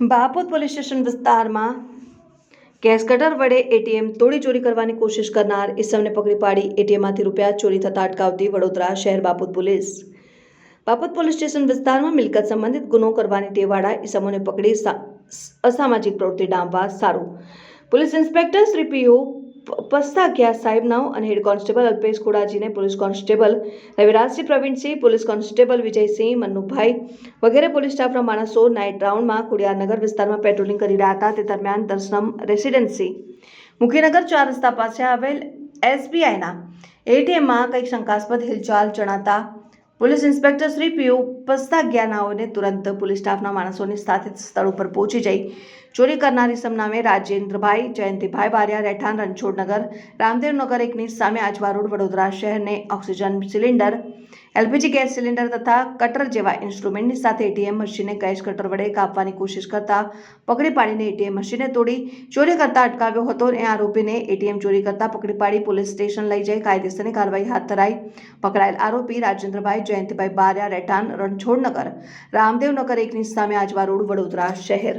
Bapod police station વિસ્તારમાં gas cutter વડે ATM તોડી ચોરી કરવાની કોશિશ કરનાર ઈસમને પકડી પાડી એટીએમમાંથી રૂપિયા ચોરી થતા અટકાવતી વડોદરા શહેર Bapod police. Bapod police station વિસ્તારમાં મિલકત સંબંધિત ગુનો કરવાની ટેવાળા ઈસમોને પકડી અસામાજિક પ્રવૃત્તિ ડામવા સારું. પોલીસ ઇન્સ્પેક્ટર શ્રી પીઓ ગયા સાહેબ નાવ અને head constable Alpesh ખોડાજીને police constable Ravirajsinh Pravinsinh, police constable Vijaysinh, Mannubhai વગેરે પોલીસ સ્ટાફના માણસો નાઇટ રાઉન્ડમાં ખોડિયારનગર વિસ્તારમાં પેટ્રોલિંગ કરી રહ્યા હતા. તે દરમિયાન દર્શનમ રેસિડેન્સી મુખીનગર ચાર રસ્તા પાસે આવેલ એસબીઆઈના એટીએમમાં કંઈક શંકાસ્પદ હિલચાલ જણાતા police inspector Shri P U પસ્તાગ્યાનાઓને તુરંત પોલીસ સ્ટાફના માણસોની સાથે સ્થળ ઉપર પહોંચી જઈ ચોરી કરનારી સમનામે રાજેન્દ્રભાઈ, જયંતિભાઈ બારિયા, રહેઠાણ રણછોડનગર રામદેવનગર એકની સામે આજવા રોડ વડોદરા શહેરને oxygen cylinder, LPG gas cylinder તથા કટર જેવા ઇન્સ્ટ્રુમેન્ટની સાથે એટીએમ મશીને કેશ કટર વડે કાપવાની કોશિશ કરતા પકડી પાડીને એટીએમ મશીને તોડી ચોરી કરતા અટકાવ્યો હતો અને આરોપીને એટીએમ ચોરી કરતા પકડી પાડી પોલીસ સ્ટેશન લઈ જઈ કાયદેસરની કાર્યવાહી હાથ ધરાઈ. પકડાયેલ આરોપી રાજેન્દ્રભાઈ જયંતિભાઈ બારિયા રહેઠાણ રણછોડનગર. રામદેવનગર એકની સામે આજવા રોડ વડોદરા શહેર.